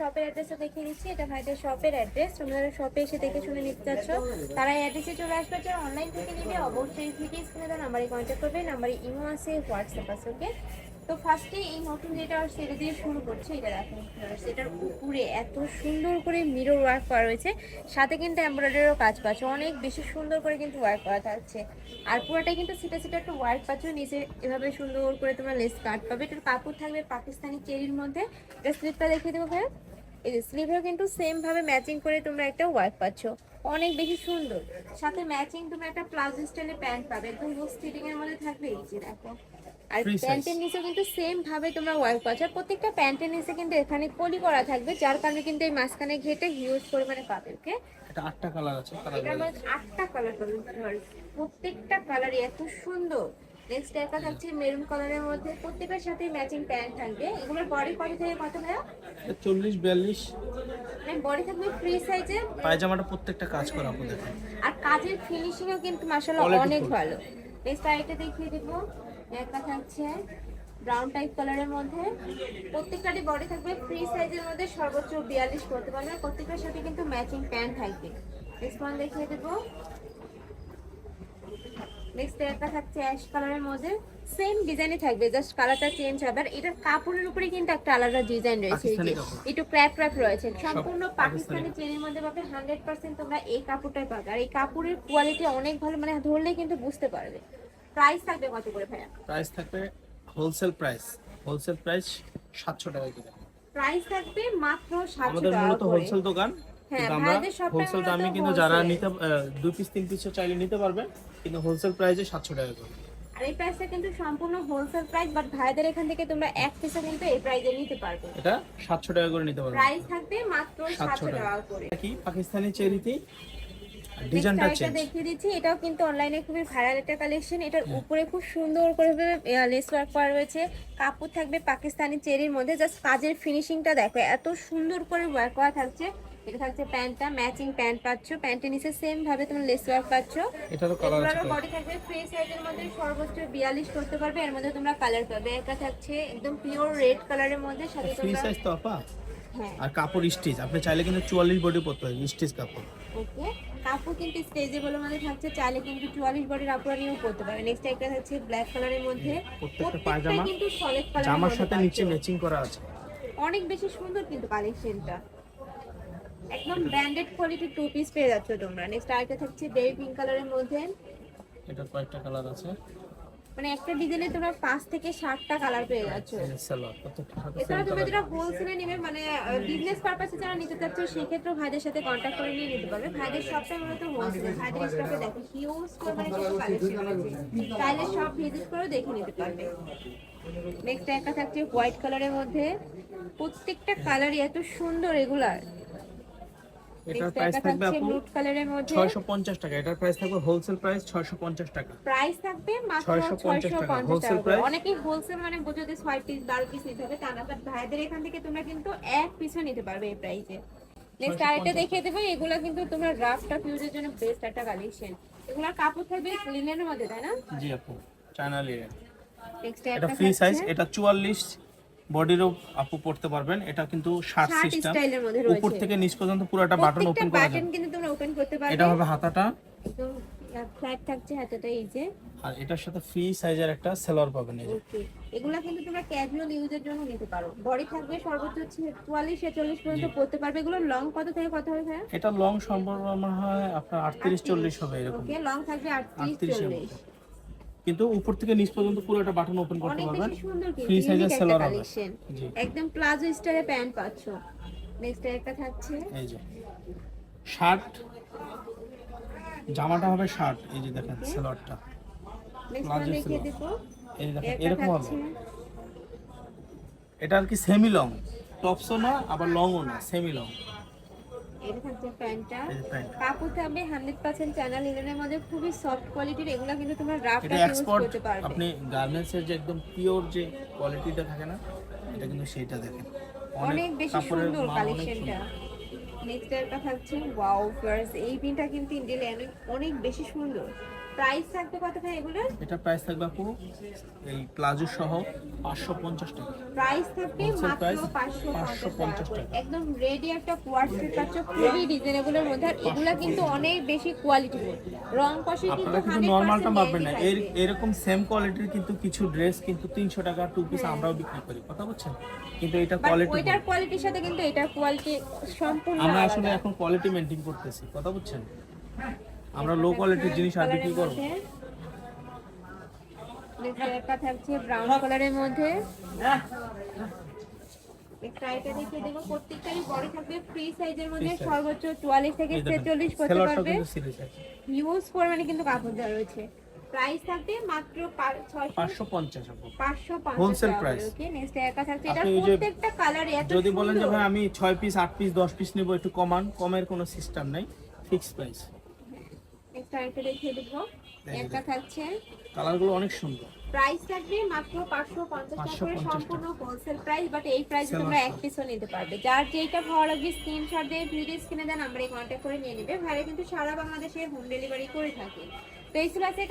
শপের অ্যাড্রেসটা দেখিয়ে দিচ্ছি। এটা ভাইদের শপের অ্যাড্রেস তোমরা শপে এসে দেখে শুনে নিতে চাচ্ছ। তারা অ্যাড্রেসে চলে আসবে। যারা অনলাইন থেকে নিবে, অবশ্যই ভিডিও স্ক্রিনে দেওয়া নাম্বারে কন্ট্যাক্ট করবে। নাম্বারে ইমো আছে হোয়াটসঅ্যাপ আছে ওকে তো ফার্স্টে এই নতুন যেটা সেটা দিয়ে শুরু করছে। এটা দেখো, সেটার উপরে এত সুন্দর করে মিরর ওয়ার্ক করা রয়েছে। সাথে কিন্তু এমব্রয়ডারিও কাজ পাচ্ছে। অনেক বেশি সুন্দর করে কিন্তু ওয়ার্ক করা থাকছে আর পুরোটাই কিন্তু সেটা সেটা একটা ওয়ার্ক পাচ্ছ। নিচে এভাবে সুন্দর করে তোমার লেস কাট পাবে। এটার কাপড় থাকবে পাকিস্তানি চেরির মধ্যে। এটা স্লিপটা দেখিয়ে দেবো ভাই এই যে স্লিভেও কিন্তু সেম ভাবে ম্যাচিং করে তোমরা একটা ওয়ার্ক পাচ্ছ। অনেক বেশি সুন্দর। সাথে ম্যাচিং তুমি একটা প্লাজো স্টাইলে প্যান্ট পাবে। একদম লুজ ফিটিং এর মধ্যে থাকবে এই যে দেখো। আর প্যান্টের নিচে কিন্তু সেম ভাবে তোমরা ওয়ার্ক পাচ্ছ। প্রত্যেকটা প্যান্টের নিচে কিন্তু এখানে কলি করা থাকবে যার কারণে কিন্তু এই মাঝখানে ঘেটে হিউজ পরিমাণে পাবে ওকে এটা আটটা কালার আছে এটার মধ্যে আটটা কালার পাবে প্রত্যেকটা কালারই এত সুন্দর। নেক্সট একটা থাকছে মেরুন কালারের মধ্যে। প্রত্যেকটার সাথে ম্যাচিং প্যান্ট থাকবে। এগুলোর বডি কত থেকে কত ভাইয়া? চল্লিশ বিয়াল্লিশ। মানে বডি থাকবে ফ্রি সাইজে পায়জামাটা প্রত্যেকটা কাজ করা আপু দেখেন। আর কাজের ফিনিশিংও কিন্তু মাশাআল্লাহ অনেক ভালো। নেক্সট আরেকটা দেখিয়ে দেবো। একটা থাকছে ব্রাউন টাইপ কালারের মধ্যে। প্রত্যেকটারই বডি থাকবে ফ্রি সাইজের মধ্যে সর্বোচ্চ বিয়াল্লিশ করতে পারবে আর প্রত্যেকটার সাথে কিন্তু ম্যাচিং প্যান্ট থাকবে। নেক্সট ওয়ান দেখিয়ে দেবো। একটা থাকছে অ্যাশ কালারের মধ্যে। সেম ডিজাইনে থাকবে জাস্ট কালারটা চেঞ্জ হবে। আর এটার কাপড়ের উপরে কিন্তু একটা আলাদা ডিজাইন রয়েছে। একটু ক্র্যাপ ক্র্যাপ রয়েছে। সম্পূর্ণ পাকিস্তানি। চেরির মধ্যে পাবে হান্ড্রেড পার্সেন্ট তোমরা এই কাপড়টাই পাবে। আর এই কাপড়ের কোয়ালিটি অনেক ভালো মানে ধরলেই কিন্তু বুঝতে পারবে। প্রাইস থাকবে কত করে ভাইয়া? প্রাইস থাকবে হোলসেল প্রাইস হোলসেল প্রাইস সাতশো টাকা কিলো প্রাইস থাকবে মাত্র সাতশো আমাদের টাকা মূলত হোলসেল দোকান। কিন্তু আমরা ভাইদের হোলসেল দামে কিন্তু যারা নিতে দুই পিস তিন পিস চাইলে নিতে পারবেন কিন্তু হোলসেল প্রাইসে সাতশো টাকা করে। আর এই প্রাইসটা কিন্তু সম্পূর্ণ হোলসেল প্রাইস বাট ভাইদের এখান থেকে তোমরা এক পিসে কিন্তু এই প্রাইসে নিতে পারবে। এটা সাতশো টাকা করে নিতে পারবেন প্রাইস থাকবে মাত্র 700 টাকা। করে। কি? পাকিস্তানি চেরিতে ডিজাইনটা ডিজাইনটা চেঞ্জ দেখিয়ে দিচ্ছি এটাও কিন্তু অনলাইনে খুবই ভাইরাল একটা কালেকশন এটার উপরে খুব সুন্দর করে লেস ওয়ার্ক করা রয়েছে। কাপড় থাকবে পাকিস্তানি চেরির মধ্যে। জাস্ট কাজের ফিনিশিংটা দেখো এত সুন্দর করে ওয়ার্ক করা থাকছে। এটা থাকছে প্যান্টটা ম্যাচিং প্যান্ট পাচ্ছ। প্যান্টের নিচে সেম ভাবে তুমি লেস ওয়ার্ক পাচ্ছ। এটারও কালার আছে বডি থাকবে ফ্রি সাইজের মধ্যে সর্বোচ্চ বিয়াল্লিশ করতে পারবে। এর মধ্যে তোমরা কালার পাবে। একটা থাকছে একদম পিওর রেড কালারের মধ্যে সাথে ফ্রি সাইজ তো আপা। হ্যাঁ। আর কাপড় স্টিচ আপনি চাইলে কিন্তু চুয়াল্লিশ বডি পরতে হয় স্টিচ কাপড়। ওকে। কাপড় কিন্তু স্টেজেবল মধ্যে থাকছে। চাইলে কিন্তু চুয়াল্লিশ বডির আপুরা নিয়েও করতে পারে নেক্সট একটা থাকছে ব্ল্যাক কালারের মধ্যে। প্রত্যেকটা পায়জামা। কিন্তু সলিড কালার জামার সাথে নিচে ম্যাচিং করা আছে। অনেক বেশি সুন্দর কিন্তু কালেকশনটা একদম ব্র্যান্ডেড কোয়ালিটির টু পিস পেয়ে যাচ্ছ তোমরা। নেক্সট আরেকটা থাকছে বেবি পিঙ্ক কালারের মধ্যে। এটার কয়েকটা কালার আছে। মানে একটা ডিজাইনে তোমরা পাঁচ থেকে ষাটটা কালার পেয়ে যাচ্ছ। এই যে সালোয়ার প্রত্যেকটা সাথে এছাড়া তোমরা। যারা হোলসেলে নেবে মানে বিজনেস পারপাসে যারা নিতে চাচ্ছ সেক্ষেত্রেও ভাইদের সাথে কন্ট্যাক্ট করে নিয়ে নিতে পারবে। ভাইদের সবটাই মূলত হোলসেল ভাইদের স্টকে দেখো হিউজ পরিমাণে কিছু কালেকশন আছে। চাইলে সব ভিজিট করে দেখে নিতে পারবে। নেক্সট একটা থাকছে হোয়াইট কালারের মধ্যে। প্রত্যেকটা কালারই এত সুন্দর রেগুলার এটার প্রাইস থাকবে আপু নুট কালারের মধ্যে? ছয়শো পঞ্চাশ টাকা। এটার প্রাইস থাকবে হোলসেল প্রাইস ছয়শো পঞ্চাশ টাকা। প্রাইস থাকবে মাত্র 650 টাকা। করে। price? অনেকেই হোলসেল মানে বোঝো যে ছয় পিস বারো পিস নিতে হবে তা না বাট ভাইদের এখান থেকে তোমরা কিন্তু এক পিসও নিতে পারবে এই প্রাইসে নেক্সট আরেকটা দেখিয়ে দেবো এগুলো কিন্তু তোমরা রাফটা ফিউজের জন্য বেস্ট একটা কালেকশন এগুলোর কাপড় থাকবে লিনেনের মধ্যে তাই না? জি আপু চায়না লিনেন নেক্সট এটা ফ্রি সাইজ এটা চুয়াল্লিশ বডিরও আপু পড়তে পারবেন। এটা কিন্তু শার্ট সিস্টেম উপর থেকে নিচ পর্যন্ত পুরোটা বাটন ওপেন করা যাবে। কিন্তু তোমরা ওপেন করতে পারবে। এটা হবে হাতাটা। ফ্ল্যাট থাকছে হাতেটা এই যে। আর এটার সাথে ফ্রি সাইজের একটা পাবেন এই যে। এগুলা কিন্তু তোমরা ক্যাজুয়াল ইউজের জন্য নিতে পারো। বডি থাকবে সর্বোচ্চ চুয়াল্লিশ ছেচল্লিশ পর্যন্ত পড়তে পারবে। এগুলো লং কত থেকে কত হবে ভাইয়া? এটা লং সম্ভব মনে হয় আপনার আটত্রিশ চল্লিশ হবে এরকম। ওকে লং থাকবে আটত্রিশ 38 এর চল্লিশ। মতো। কিন্তু উপর থেকে নিচ পর্যন্ত পুরোটা বাটন ওপেন করতে পারবেন। ফ্রি সাইজের সেলোয়ার হবে। একদম প্লাজো স্টাইলে প্যান্ট পাচ্ছ। নেক্সট একটা থাকছে। এই যে। শার্ট জামাটা হবে শার্ট এই যে দেখেন দেখিয়ে সালোয়ার। এই দেখেন এরকম হবে। এটা আর কি সেমি লং টপসও না আবার লংও না সেমি লং এটা থাকছে প্যান্টটা। কাপড় থাকবে হান্ড্রেড পার্সেন্ট মধ্যে খুবই সফট কোয়ালিটির এগুলো কিন্তু তোমরা ইউজ করতে পারবে। আপনি গার্মেন্টস এর যে একদম পিওর যে কোয়ালিটিটা থাকে না এটা কিন্তু সেইটা দেখেন। অনেক বেশি সুন্দর কালেকশনটা। নেক্সট একটা থাকছে ওয়াও এই পিনটা কিন্তু ইন্ডিয়ালে অনেক অনেক বেশি সুন্দর। প্রাইস থাকবে কত ভাই এগুলোর? এটা প্রাইস থাকবে আপু এই প্লাজো সহ পাঁচশো পঞ্চাশ টাকা। প্রাইস থাকবে মাত্র পাঁচশো 550 পঞ্চাশ টাকা। একদম রেডি একটা কোয়ার্স পাচ্ছ খুবই রিজনেবলের মধ্যে আর এগুলা কিন্তু অনেক বেশি কোয়ালিটি রং। কষে কিন্তু কিন্তু নর্মালটা পাবেন না। এর এরকম সেম কোয়ালিটির কিন্তু কিছু ড্রেস কিন্তু তিনশো টাকা টু পিস হ্যাঁ। আমরাও বিক্রি করি। কথা বলছেন? কিন্তু এটা কোয়ালিটি ওইটার কোয়ালিটির সাথে কিন্তু এটার কোয়ালিটি সম্পূর্ণ আমরা আসলে এখন কোয়ালিটি মেনটেন করতেছি। কথা বুঝছেন আমরা লো কোয়ালিটির জিনিস আর বিক্রি করব। একটা থাকছে ব্রাউন কালারের মধ্যে এটা দেখিয়ে দেবো। প্রত্যেকটারই বড় থাকবে। ফ্রি সাইজের মধ্যে সর্বোচ্চ চুয়াল্লিশ থেকে করতে পারবে। হিউজ পরিমাণে কিন্তু কাপড় দেওয়া রয়েছে। প্রাইস থাকবে মাত্র। ওকে নেক্সট একা থাকছে। এটা প্রত্যেকটা কালার এত যদি বলেন যে ভাই আমি ছয় পিস আট পিস দশ পিস নেব একটু কমান। কমের কোনো সিস্টেম নাই। ফিক্স প্রাইস নেক্সট আরেকটা দেখিয়ে দেবো। একটা থাকছে। কালারগুলো অনেক সুন্দর। প্রাইস থাকবে মাত্র পাঁচশো পঞ্চাশ টাকা করে সম্পূর্ণ হোলসেল প্রাইস বাট এই প্রাইসে তোমরা। এক পিসও নিতে পারবে। যার যেটা ভালো লাগবে স্ক্রিনশট দিয়ে ভিডিও স্ক্রিনে দেন আমরা এই কন্ট্যাক্ট করে নিয়ে নেবে। ভাইরা কিন্তু সারা বাংলাদেশে হোম ডেলিভারি করে থাকে। তো এই ছিল আজকে